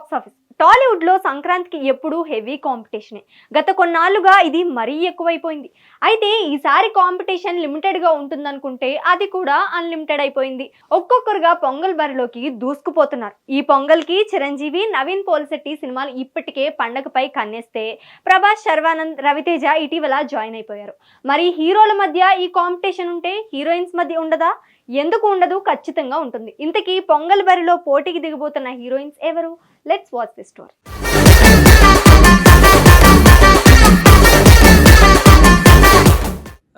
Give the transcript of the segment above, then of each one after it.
Box office టాలీవుడ్లో సంక్రాంతికి ఎప్పుడూ హెవీ కాంపిటీషనే. గత కొన్నాళ్ళుగా ఇది మరీ ఎక్కువైపోయింది. అయితే ఈసారి కాంపిటీషన్ లిమిటెడ్గా ఉంటుందనుకుంటే అది కూడా అన్లిమిటెడ్ అయిపోయింది. ఒక్కొక్కరుగా పొంగల్ బరిలోకి దూసుకుపోతున్నారు. ఈ పొంగల్కి చిరంజీవి నవీన్ పోల్శెట్టి సినిమాలు ఇప్పటికే పండగపై కన్నేస్తే ప్రభాస్ శర్వానంద్ రవితేజ ఇటీవల జాయిన్ అయిపోయారు. మరి హీరోల మధ్య ఈ కాంపిటీషన్ ఉంటే హీరోయిన్స్ మధ్య ఉండదా? ఎందుకు ఉండదు? ఖచ్చితంగా ఉంటుంది. ఇంతకీ పొంగల్ బరిలో పోటీకి దిగబోతున్న హీరోయిన్స్ ఎవరు? Let's watch this story.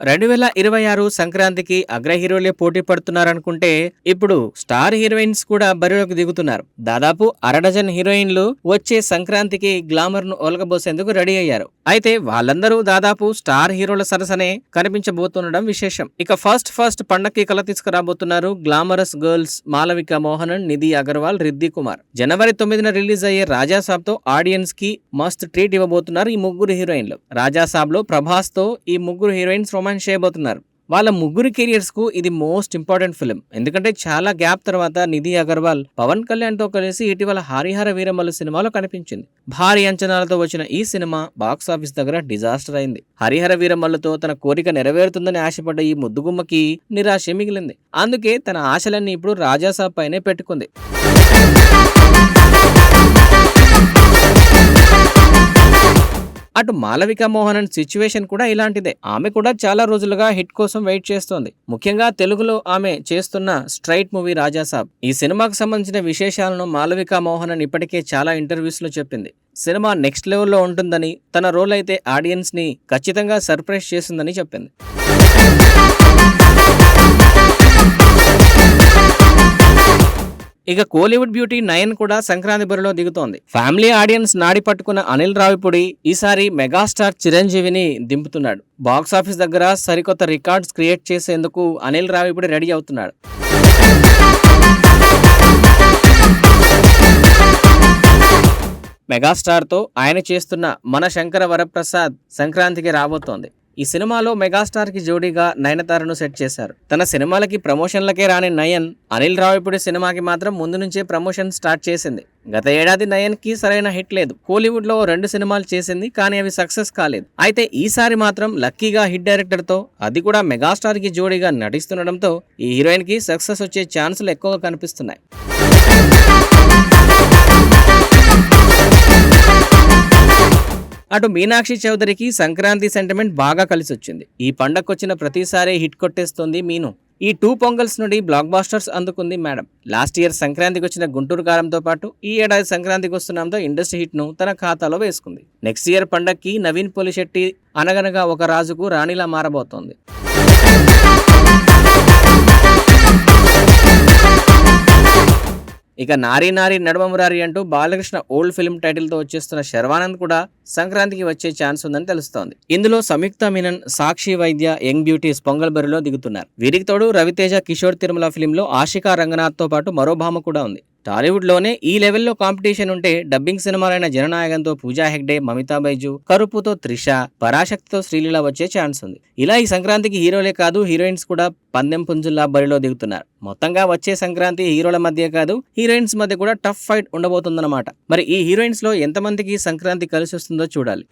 రెండు వేల ఇరవై ఆరు సంక్రాంతికి అగ్ర హీరోలే పోటీ పడుతున్నారనుకుంటే ఇప్పుడు స్టార్ హీరోయిన్స్ కూడా బరిలోకి దిగుతున్నారు. దాదాపు అరడజన్ హీరోయిన్లు వచ్చే సంక్రాంతికి గ్లామర్ను ఒలకబోసేందుకు రెడీ అయ్యారు. అయితే వాళ్ళందరూ దాదాపు స్టార్ హీరోల సరసనే కనిపించబోతుండడం విశేషం. ఇక ఫస్ట్ ఫస్ట్ పండక్కి కల తీసుకురాబోతున్నారు గ్లామరస్ గర్ల్స్ మాలవిక మోహనన్ నిధి అగర్వాల్ రిద్ది కుమార్. జనవరి తొమ్మిదిన రిలీజ్ అయ్యే రాజాసాబ్తో ఆడియన్స్కి మస్త్ ట్రీట్ ఇవ్వబోతున్నారు ఈ ముగ్గురు హీరోయిన్లు. రాజాసాబ్లో ప్రభాస్తో ఈ ముగ్గురు హీరోయిన్స్ రొమాన్స్ చేయబోతున్నారు. వాళ్ళ ముగ్గురు కెరియర్స్కు ఇది మోస్ట్ ఇంపార్టెంట్ ఫిల్మ్ ఎందుకంటే చాలా గ్యాప్ తర్వాత నిధి అగర్వాల్ పవన్ కళ్యాణ్తో కలిసి ఇటీవల హరిహర వీరమల్లు సినిమాలో కనిపించింది. భారీ అంచనాలతో వచ్చిన ఈ సినిమా బాక్స్ ఆఫీస్ దగ్గర డిజాస్టర్ అయింది. హరిహర వీరమల్లుతో తన కోరిక నెరవేరుతుందని ఆశపడ్డ ఈ ముద్దుగుమ్మకి నిరాశ మిగిలింది. అందుకే తన ఆశలన్నీ ఇప్పుడు రాజాసాబ్ పైనే పెట్టుకుంది. అటు మాలవిక మోహనన్ సిచ్యువేషన్ కూడా ఇలాంటిదే. ఆమె కూడా చాలా రోజులుగా హిట్ కోసం వెయిట్ చేస్తోంది. ముఖ్యంగా తెలుగులో ఆమె చేస్తున్న స్ట్రైట్ మూవీ రాజాసాబ్ ఈ సినిమాకు సంబంధించిన విశేషాలను మాలవిక మోహనన్ ఇప్పటికే చాలా ఇంటర్వ్యూస్లో చెప్పింది. సినిమా నెక్స్ట్ లెవెల్లో ఉంటుందని తన రోల్ అయితే ఆడియన్స్ని ఖచ్చితంగా సర్ప్రైజ్ చేసిందని చెప్పింది. ఇక కోలీవుడ్ బ్యూటీ నయన్ కూడా సంక్రాంతి బరిలో దిగుతోంది. ఫ్యామిలీ ఆడియన్స్ నాడి పట్టుకున్న అనిల్ రావిపూడి ఈసారి మెగాస్టార్ చిరంజీవిని దింపుతున్నాడు. బాక్స్ ఆఫీస్ దగ్గర సరికొత్త రికార్డ్స్ క్రియేట్ చేసేందుకు అనిల్ రావిపూడి రెడీ అవుతున్నాడు. మెగాస్టార్తో ఆయన చేస్తున్న మన శంకర వరప్రసాద్ సంక్రాంతికి రాబోతోంది. ఈ సినిమాలో మెగాస్టార్కి జోడీగా నయనతారను సెట్ చేశారు. తన సినిమాలకి ప్రమోషన్లకే రాని నయన్ అనిల్ రావిపూడి సినిమాకి మాత్రం ముందు నుంచే ప్రమోషన్ స్టార్ట్ చేసింది. గత ఏడాది నయన్కి సరైన హిట్ లేదు. కోలీవుడ్లో రెండు సినిమాలు చేసింది కానీ అవి సక్సెస్ కాలేదు. అయితే ఈసారి మాత్రం లక్కీగా హిట్ డైరెక్టర్తో అది కూడా మెగాస్టార్కి జోడీగా నటిస్తుండడంతో ఈ హీరోయిన్కి సక్సెస్ వచ్చే ఛాన్సులు ఎక్కువగా కనిపిస్తున్నాయి. అటు మీనాక్షి చౌదరికి సంక్రాంతి సెంటిమెంట్ బాగా కలిసి వచ్చింది ఈ పండగకొచ్చిన ప్రతిసారి హిట్ కొట్టేస్తోంది మీను. ఈ టూ పొంగల్స్ నుండి బ్లాక్ బాస్టర్స్ అందుకుంది మేడం. లాస్ట్ ఇయర్ సంక్రాంతికి వచ్చిన గుంటూరు కారంతో పాటు ఈ ఏడాది సంక్రాంతికి వస్తున్నాంతో ఇండస్ట్రీ హిట్ను తన ఖాతాలో వేసుకుంది. నెక్స్ట్ ఇయర్ పండక్కి నవీన్ పోలిశెట్టి అనగనగా ఒక రాజుకు రాణిలా మారబోతోంది. ఇక నారీ నారీ నడుమ మురారి అంటూ బాలకృష్ణ ఓల్డ్ ఫిల్మ్ టైటిల్తో వచ్చేస్తున్న శర్వానంద్ కూడా సంక్రాంతికి వచ్చే ఛాన్స్ ఉందని తెలుస్తోంది. ఇందులో సంయుక్త మీనన్ సాక్షి వైద్య యంగ్ బ్యూటీస్ పొంగల్ బరిలో దిగుతున్నారు. వీరికి తోడు రవితేజ కిషోర్ తిరుమల ఫిలింలో లో ఆషికా పాటు మరో భామ కూడా ఉంది. టాలీవుడ్లోనే ఈ లెవెల్లో కాంపిటీషన్ ఉంటే డబ్బింగ్ సినిమాలైన జననాయకంతో పూజా హెగ్డే మమితా బైజు కరుపుతో త్రిష పరాశక్తితో శ్రీలీల వచ్చే ఛాన్స్ ఉంది. ఇలా ఈ సంక్రాంతికి హీరోలే కాదు హీరోయిన్స్ కూడా పందెం పుంజుల్లా బరిలో దిగుతున్నారు. మొత్తంగా వచ్చే సంక్రాంతి హీరోల మధ్య కాదు హీరోయిన్స్ మధ్య కూడా టఫ్ ఫైట్ ఉండబోతుందన్నమాట. మరి ఈ హీరోయిన్స్లో ఎంతమందికి సంక్రాంతి కలిసి వస్తుందో చూడాలి.